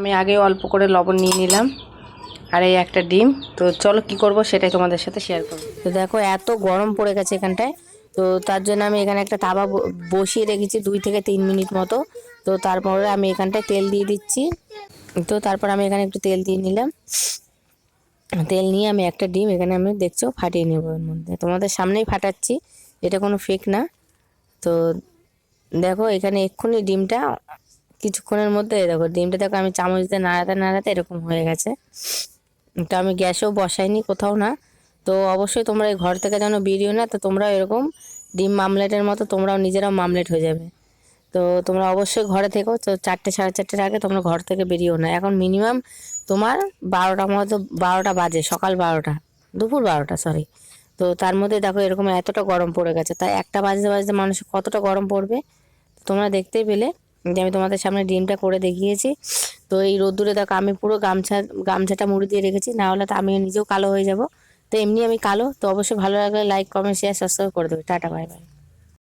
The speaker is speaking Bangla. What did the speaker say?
আমি আগে অল্প করে লবণ নিয়ে নিলাম আর এই একটা ডিম। তো চলো কি করব সেটাই তোমাদের সাথে শেয়ার করব। তো দেখো এত গরম পড়ে গেছে এখানটায়। তো তার জন্য আমি এখানে একটা তাবা বসিয়ে রেখেছি দুই থেকে তিন মিনিট মতো। তো তারপরে আমি এখানটায় তেল দিয়ে দিচ্ছি। তো তারপর আমি এখানে একটু তেল দিয়ে নিলাম। তেল নিয়ে আমি একটা ডিম এখানে আমি দেখছ ফাটিয়ে নেব এর মধ্যে। তোমাদের সামনেই ফাটাচ্ছি, এটা কোনো ফেক না। তো দেখো এখানে এক্ষুনি ডিমটা কিছুক্ষণের মধ্যে দেখো ডিমটা দেখো আমি চামচ দিয়ে নাড়াতে নাড়াতে এরকম হয়ে গেছে। তো আমি গ্যাসেও বসাইনি কোথাও না। তো অবশ্যই তোমরা এই ঘর থেকে যেন বেরিও না, তো তোমরাও এরকম ডিম মামলেটের মতো তোমরাও নিজেরাও মামলেট হয়ে যাবে। তো তোমরা অবশ্যই ঘরে থেকো, তো চারটে সাড়ে চারটের আগে তোমরা ঘর থেকে বেরিও না। এখন মিনিমাম তোমার বারোটা মতো, বারোটা বাজে, সকাল বারোটা, দুপুর বারোটা সরি তো তার মধ্যে দেখো এরকম এতটা গরম পড়ে গেছে, তাই একটা বাজতে বাজতে মানুষের কতটা গরম পড়বে, তোমরা দেখতেই পেলে। যে আমি তোমাদের সামনে ডিমটা করে দেখিয়েছি। তো এই রোদ্দুরে দেখো আমি পুরো গামছা, গামছাটা মুড়ি দিয়ে রেখেছি, না হলে তো আমি নিজেও কালো হয়ে যাব। তো এমনি আমি কালো, তো অবশ্যই ভালো লাগলে লাইক কমেন্ট শেয়ার সাবস্ক্রাইব করে দেবে। Tata bye bye